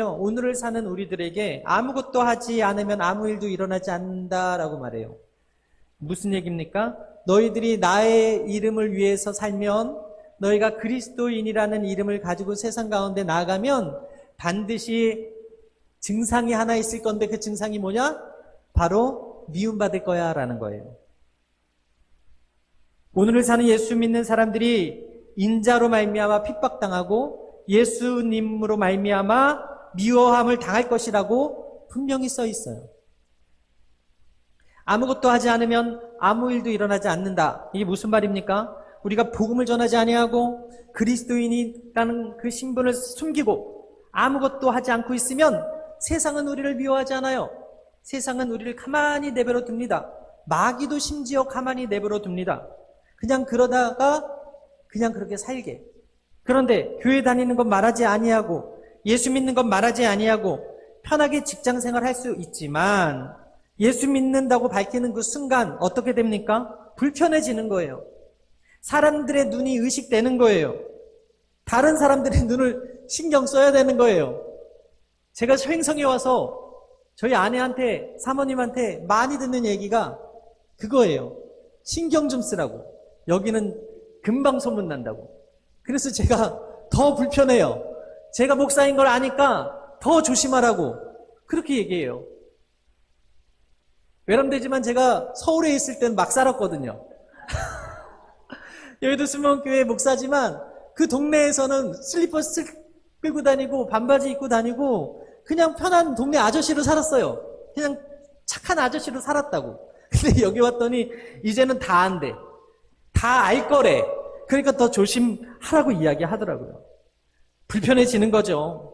오늘을 사는 우리들에게 아무것도 하지 않으면 아무 일도 일어나지 않는다라고 말해요. 무슨 얘기입니까? 너희들이 나의 이름을 위해서 살면 너희가 그리스도인이라는 이름을 가지고 세상 가운데 나가면 반드시 증상이 하나 있을 건데 그 증상이 뭐냐? 바로 미움받을 거야 라는 거예요. 오늘을 사는 예수 믿는 사람들이 인자로 말미암아 핍박당하고 예수님으로 말미암아 미워함을 당할 것이라고 분명히 써 있어요. 아무것도 하지 않으면 아무 일도 일어나지 않는다. 이게 무슨 말입니까? 우리가 복음을 전하지 아니하고 그리스도인이라는 그 신분을 숨기고 아무것도 하지 않고 있으면 세상은 우리를 미워하지 않아요. 세상은 우리를 가만히 내버려 둡니다. 마귀도 심지어 가만히 내버려 둡니다. 그냥 그러다가 그냥 그렇게 살게. 그런데 교회 다니는 건 말하지 아니하고 예수 믿는 건 말하지 아니하고 편하게 직장 생활 할 수 있지만 예수 믿는다고 밝히는 그 순간 어떻게 됩니까? 불편해지는 거예요. 사람들의 눈이 의식되는 거예요. 다른 사람들의 눈을 신경 써야 되는 거예요. 제가 소행성에 와서 저희 아내한테 사모님한테 많이 듣는 얘기가 그거예요. 신경 좀 쓰라고. 여기는 금방 소문난다고. 그래서 제가 더 불편해요. 제가 목사인 걸 아니까 더 조심하라고. 그렇게 얘기해요. 외람되지만 제가 서울에 있을 때는 막 살았거든요. 여기도 수목교회 목사지만 그 동네에서는 슬리퍼 슬 끌고 다니고 반바지 입고 다니고 그냥 편한 동네 아저씨로 살았어요. 그냥 착한 아저씨로 살았다고. 근데 여기 왔더니 이제는 다 안 돼. 다 알 거래. 그러니까 더 조심하라고 이야기하더라고요. 불편해지는 거죠.